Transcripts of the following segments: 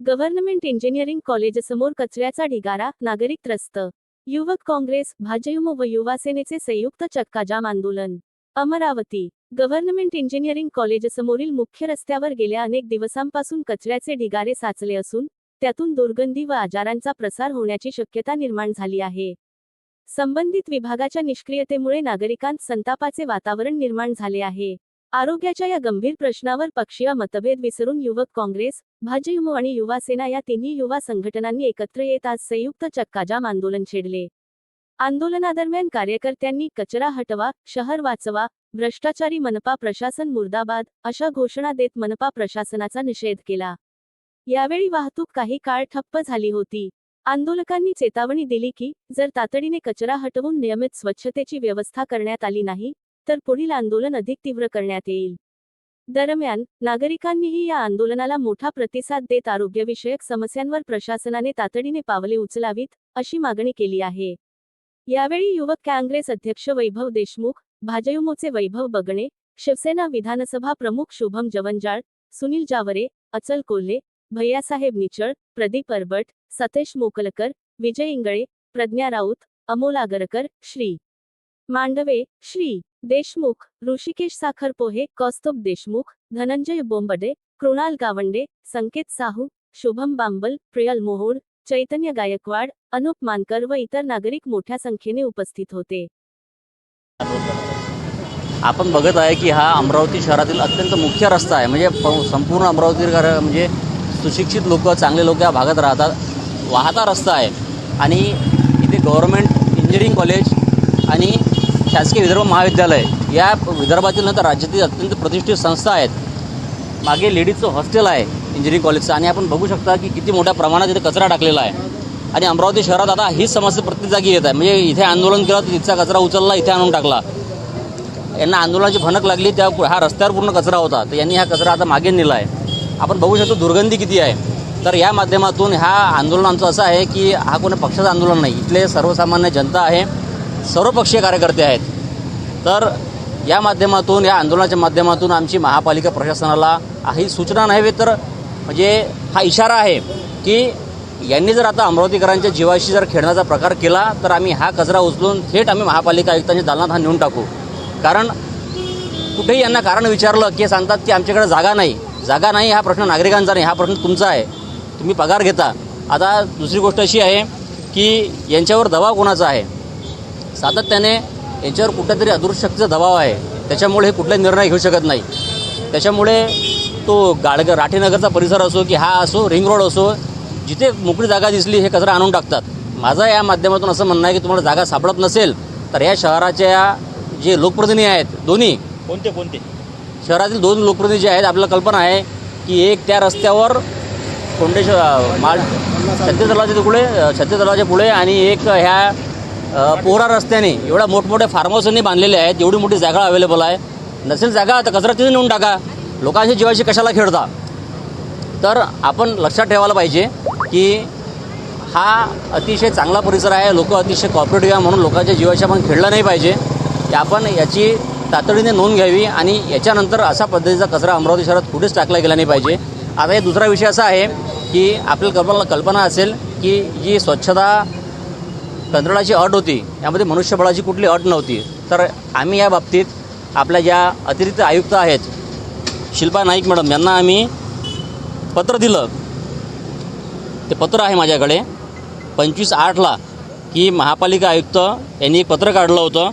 Government engineering कॉलेजसमोर कचऱ्याचा ढिगारा नागरिक त्रस्त. युवक काँग्रेस भाजयुमो व युवासेनेचे संयुक्त चक्काजाम आंदोलन. अमरावती. गव्हर्नमेंट इंजिनिअरिंग कॉलेजसमोरील मुख्य रस्त्यावर गेल्या अनेक दिवसांपासून कचऱ्याचे ढिगारे साचले असून त्यातून दुर्गंधी व आजारांचा प्रसार होण्याची शक्यता निर्माण झाली आहे. संबंधित विभागाच्या निष्क्रियतेमुळे नागरिकांत संतापाचे वातावरण निर्माण झाले आहे. आरोग्याच्या या गंभीर प्रश्नावर पक्षीय मतभेद विसरून युवक काँग्रेस भाजयुमो आणि युवा सेना या तिन्ही युवा संघटनांनी एकत्र येत आज संयुक्त चक्काजाम आंदोलन छेडले. आंदोलनादरम्यान कार्यकर्त्यांनी कचरा हटवा शहर वाचवा भ्रष्टाचारी मनपा प्रशासन मुर्दाबाद अशा घोषणा देत मनपा प्रशासनाचा निषेध केला. यावेळी वाहतूक काही काळ ठप्प झाली होती. आंदोलकांनी चेतावणी दिली की जर तातडीने कचरा हटवून नियमित स्वच्छतेची व्यवस्था करण्यात आली नाही तर पुढील आंदोलन अधिक तीव्र करण्यात येईल. दरम्यान नागरिकांनीही या आंदोलनाला मोठा प्रतिसाद देत आरोग्यविषयक समस्यांवर प्रशासनाने तातडीने पावले उचलावीत अशी मागणी केली आहे. यावेळी युवक काँग्रेस अध्यक्ष वैभव देशमुख भाजयुमोचे वैभव बगणे शिवसेना विधानसभा प्रमुख शुभम जवंजाळ सुनील जावरे अचल कोल्हे भैयासाहेब निचळ प्रदीप अरबट सतेश मोकलकर विजय इंगळे प्रज्ञा राऊत अमोल आगरकर श्री. मांडवे श्री. देशमुख ऋषिकेश साखरपोहे कौस्तुभ देशमुख धनंजय बोंबडे कृणाल गावंडे संकेत साहू शुभम बांबल प्रियल मोहोड चैतन्य गायकवाड अनुप मानकर व इतर नागरिक मोठ्या संख्येने उपस्थित होते. आपण बघत आहे की हा अमरावती शहरातील अत्यंत मुख्य रस्ता आहे. म्हणजे संपूर्ण अमरावती घर- म्हणजे सुशिक्षित लोक चांगले लोक या भागात राहतात. वाहता रस्ता आहे. आणि इथे गव्हर्मेंट इंजिनिअरिंग कॉलेज आणि शासकीय विदर्भ महाविद्यालय या विदर्भातील नंतर राज्यातील अत्यंत प्रतिष्ठित संस्था आहेत. मागे लेडीजचं हॉस्टेल आहे इंजिनिअरिंग कॉलेजचं. आणि आपण बघू शकता की किती मोठ्या प्रमाणात इथे कचरा टाकलेला आहे. आणि अमरावती शहरात आता हीच समस्या प्रत्येक जागी येत आहे. म्हणजे इथे आंदोलन केलं तर तिथचा कचरा उचलला इथे आणून टाकला. यांना आंदोलनाची भनक लागली त्या हा रस्त्यावर पूर्ण कचरा होता. तर यांनी हा कचरा आता मागे नेला आहे. आपण बघू शकतो दुर्गंधी किती आहे. तर या माध्यमातून ह्या आंदोलनाचं असं आहे की हा कोणी पक्षाचं आंदोलन नाही. इथले सर्वसामान्य जनता आहे. सर्वपक्षीय कार्यकर्ते आहेत. तर या माध्यमातून या आंदोलनाच्या माध्यमातून आमची महापालिका प्रशासनाला ही सूचना नव्हे तर म्हणजे हा इशारा आहे की यांनी जर आता अमरावतीकरांच्या जीवाशी जर खेळण्याचा प्रकार केला तर आम्ही हा कचरा उचलून थेट आम्ही महापालिका आयुक्तांच्या दालनात हा नेऊन टाकू. कारण कुठेही यांना कारण विचारलं की सांगतात की आमच्याकडे जागा नाही. जागा नाही हा प्रश्न नागरिकांचा नाही हा प्रश्न तुमचा आहे. तुम्ही पगार घेता. आता दुसरी गोष्ट अशी आहे की यांच्यावर दबाव कोणाचा आहे? सातत्याने यांच्यावर कुठल्यातरी अदृश्य शक्तीचा दबाव आहे. त्याच्यामुळे हे कुठलाही निर्णय घेऊ शकत नाही. त्याच्यामुळे तो गाडग राठीनगरचा परिसर असो की हा असो रिंग रोड असो जिथे मोकळी जागा दिसली हे कचरा आणून टाकतात. माझं या माध्यमातून असं म्हणणं आहे की तुम्हाला जागा सापडत नसेल तर या शहराच्या जे लोकप्रतिनिधी आहेत दोन्ही कोणते कोणते? शहरातील दोन लोकप्रतिनिधी जे आहेत आपल्याला कल्पना आहे की एक त्या रस्त्यावर कोंडेश्वर माल छत्तीस तलावाच्या पुढे छत्तीस तलावाच्या पुढे आणि एक ह्या पोहरा रस्त्याने एवढ्या मोठमोठ्या फार्म बांधलेले आहेत एवढी मोठी जागा अवेलेबल आहे. नसेल जागा तर कचरा तिथे नेऊन टाका. लोकांच्या जीवाशी कशाला खेळता? तर आपण लक्षात ठेवायला पाहिजे की हा अतिशय चांगला परिसर आहे. लोक अतिशय कॉपरेटिव्ह आहे म्हणून लोकांच्या जीवाशी आपण खेळलं नाही पाहिजे. की आपण याची तातडीने नोंद घ्यावी आणि याच्यानंतर असा पद्धतीचा कचरा अमरावती शहरात कुठेच टाकला गेला नाही पाहिजे. आता हे दुसरा विषय असा आहे की आपल्याला कल्पना कल्पना असेल की जी स्वच्छता तंत्रणाची अट होती. यामध्ये मनुष्यबळाची कुठली अट नव्हती. तर आम्ही या बाबतीत आपल्या ज्या अतिरिक्त आयुक्त आहेत शिल्पा नाईक मॅडम यांना आम्ही पत्र दिलं. ते पत्र आहे माझ्याकडे. पंचवीस आठला की महापालिका आयुक्त यांनी एक पत्र काढलं होतं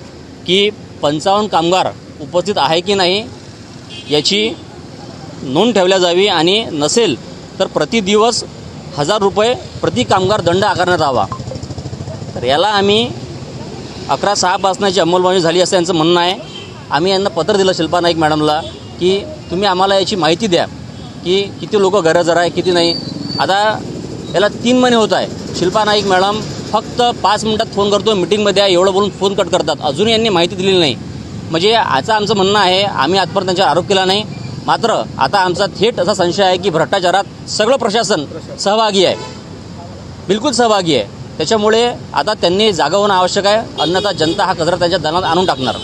की पंचावन्न कामगार उपस्थित आहे की नाही याची नोंद ठेवल्या जावी आणि नसेल तर प्रति दिवस हजार रुपये प्रति कामगार दंड आकारण्यात यावा. तर याला आम्ही अकरा सहापासनाची अंमलबजावणी झाली असं यांचं म्हणणं आहे. आम्ही यांना पत्र दिलं शिल्पा नाईक मॅडमला की तुम्ही आम्हाला याची माहिती द्या की किती लोक गरजदार आहे किती नाही. आता याला तीन महिने होत आहे. शिल्पा नाईक मॅडम फक्त पाच मिनटात फोन करतो मिटिंगमध्ये आहे एवढं बोलून फोन कट करतात. अजूनही यांनी माहिती दिलेली नाही. म्हणजे आजचं आमचं म्हणणं आहे आम्ही आजपर्यंत त्यांच्यावर आरोप केला नाही. मात्र आता आमचा थेट असा संशय आहे की भ्रष्टाचारात सगळं प्रशासन सहभागी आहे. बिलकुल सहभागी आहे. त्याच्यामुळे आता त्यांनी जागा होणं आवश्यक आहे. अन्यथा जनता हा कचरा त्यांच्या दालनात आणून टाकणार.